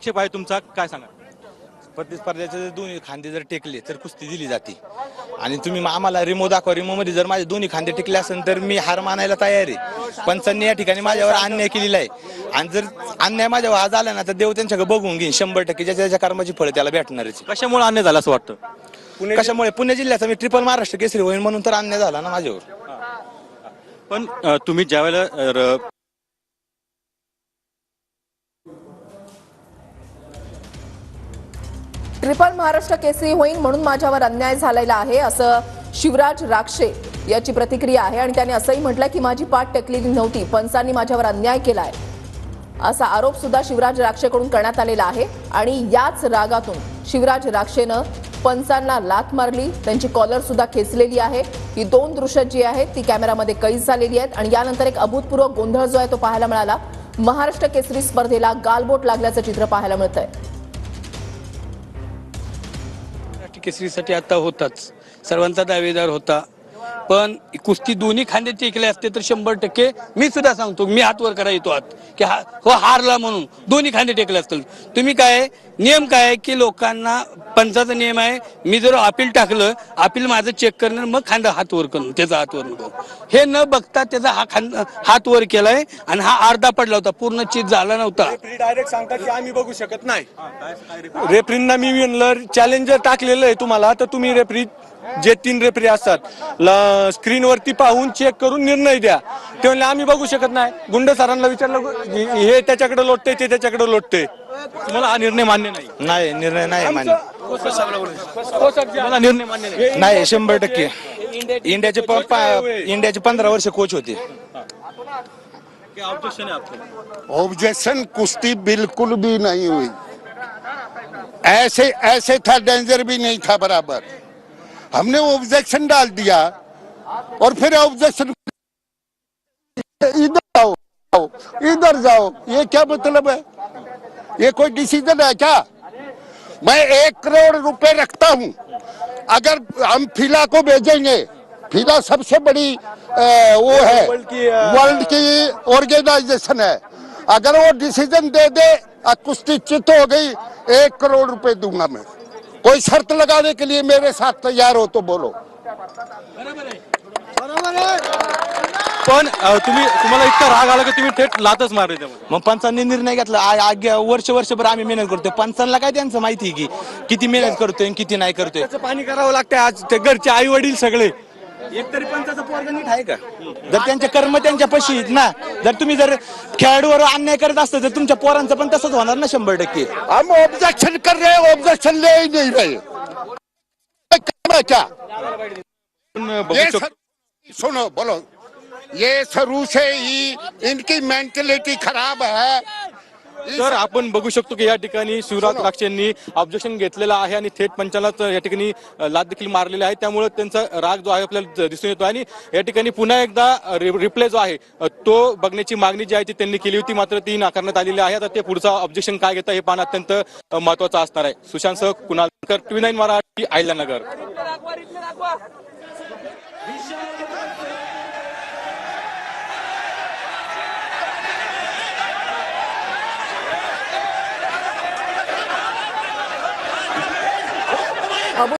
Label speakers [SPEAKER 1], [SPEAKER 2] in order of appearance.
[SPEAKER 1] आक्षेप आहे तुमचा? काय सांगा
[SPEAKER 2] प्रतिस्पर्ध्याचे जर दोन्ही खांदे जर टेकले तर कुस्ती दिली जाते. आणि तुम्ही आम्हाला रिमो दाखवा. रिमो मध्ये जर माझे दोन्ही खांदे टेकले असेल तर मी हार मानायला तयार आहे. पंचांनी या ठिकाणी माझ्यावर अन्याय केलेला आहे. आणि जर अन्याय माझ्यावर आज आला ना तर देव त्यांच्याकडे बघून घेईन. शंभर टक्के ज्याच्या ज्याच्या कर्माची फळं त्याला भेटणारच
[SPEAKER 1] कशामुळे अन्याय झाला असं वाटतं?
[SPEAKER 2] कशामुळे? पुणे जिल्ह्याचा मी ट्रिपल महाराष्ट्र केसरी होईल म्हणून तर अन्याय झाला ना माझ्यावर.
[SPEAKER 1] पण तुम्ही ज्यावेळेला
[SPEAKER 3] ट्रिपल महाराष्ट्र केसरी होईन म्हणून माझ्यावर अन्याय झालेला आहे असं शिवराज राक्षे याची प्रतिक्रिया आहे. आणि त्याने असंही म्हटलं की माझी पाठ टेकलेली नव्हती पंचांनी माझ्यावर अन्याय केलाय असा आरोप सुद्धा शिवराज राक्षेकडून करण्यात आलेला आहे. आणि याच रागातून शिवराज राक्षेनं पंचांना लात मारली त्यांची कॉलर सुद्धा खेचलेली आहे. ही दोन दृश्य जी आहेत ती कॅमेरामध्ये कैद झालेली आहेत. आणि यानंतर एक अभूतपूर्व गोंधळ जो आहे तो पाहायला मिळाला. महाराष्ट्र केसरी स्पर्धेला गालबोट लागल्याचं चित्र पाहायला मिळतंय.
[SPEAKER 4] केसरीसाठी आता होताच. सर्वांचा दावेदार होता. पण कुस्ती दोन्ही खांदे टेकले असते तर शंभर टक्के मी सुद्धा सांगतो मी हातवर करा येतो आत की हा हो हारला म्हणून दोन्ही खांदे टेकले असतील. तुम्ही काय नियम काय आहे की लोकांना पंचाचा नियम आहे मी जर अपील टाकलं अपील माझं चेक करणं मग खांदा हात वर त्याचा हातवर नको. हे न बघता त्याचा हा खांद हात वर केलाय आणि हा अर्धा पडला होता पूर्ण चित झाला नव्हता.
[SPEAKER 5] रेफरी डायरेक्ट सांगतात की आम्ही बघू शकत नाही. रेफरींना मी विनलर चॅलेंजर टाकलेलं आहे तुम्हाला तर तुम्ही रेफरी जे तीन रेफरी असतात स्क्रीन वरती पाहून चेक करून निर्णय द्या. ते म्हणले आम्ही बघू शकत नाही. गुंड सरांना विचारलं हे त्याच्याकडे लोटते ते त्याच्याकडे लोटते
[SPEAKER 1] तुम्हाला हा निर्णय मान्य नाही.
[SPEAKER 2] नाही निर्णय नाही मान्य
[SPEAKER 1] तुम्हाला निर्णय मान्य. नाही
[SPEAKER 2] नाही शंभर टक्के. इंडियाचे प- पा- इंडियाचे पंधरा वर्ष कोच होते.
[SPEAKER 1] क्या ऑब्जेक्शन है आपको
[SPEAKER 6] ऑब्जेक्शन कुश्ती बिल्कुल भी नहीं हुई। ऐसे ऐसे था डेंजर भी नहीं था बराबर। हमने ऑब्जेक्शन डाल दिया और फिर ऑब्जेक्शन इधर जाओ जाओ, इधर जाओ। ये क्या मतलब है? ये कोई डिसीज़न है क्या? मैं एक करोड़ रुपए रखता हूँ। अगर हम फिला को भेजेंगे फिला सबसे बड़ी अ, वो है
[SPEAKER 5] वर्ल्ड की,
[SPEAKER 6] ऑर्गेनाइजेशन है। अगर वो डिसीज़न दे दे और कुश्ती चित हो गई एक करोड़ रुपए दूँगा मैं। कोई शर्त लगाने के लिए मेरे साथ तैयार हो तो बोलो।
[SPEAKER 1] पण अ, तुम्ही तुम्हाला इतका राग आला की तुम्ही थेट लातच मारले त्यामध्ये.
[SPEAKER 2] मग पंचांनी निर्णय घेतला. आ- आग्या वर्ष वर्षभर आम्ही मेहनत करतोय. पंचांना काय त्यांचं माहिती आहे की किती मेहनत करतोय आणि किती नाही करतोय?
[SPEAKER 5] त्याचं पाणी करावं लागतं आज. ते घरचे आई वडील सगळे.
[SPEAKER 2] एक तरी पंचाचा पोरगा नीट आहे का? जर त्यांचे कर्म त्यांच्या पशी आहेत ना जर तुम्ही जर खेळाडूवर अन्याय करत असता तर तुमच्या पोरांचं पण तसंच होणार ना शंभर टक्के.
[SPEAKER 6] हम ऑब्जेक्शन कर रहे हैं ऑब्जेक्शन ले ही नहीं रहे काम है क्या
[SPEAKER 1] पण बघू
[SPEAKER 6] ये
[SPEAKER 1] शकतो
[SPEAKER 6] सर, सुनो बोलो. ये शुरू से ही इनकी मेंटेलिटी खराब है
[SPEAKER 1] तर आपण बघू शकतो की या ठिकाणी शिवराज राक्ष यांनी ऑब्जेक्शन घेतलेलं आहे आणि थेट पंचालाच या ठिकाणी लाद देखील मारलेली आहे. त्यामुळे त्यांचा राग जो आहे आपल्याला दिसून येतो आणि या ठिकाणी पुन्हा एकदा रिप्ले जो आहे तो बघण्याची मागणी जी आहे ती त्यांनी केली होती. मात्र ती नाकारण्यात आलेली आहे. आता ते पुढचं ऑब्जेक्शन काय घेतं हे पाहणं अत्यंत महत्वाचं असणार आहे. सुशांत सह कुणाल टीव्ही नाईन मराठी आयला नगर.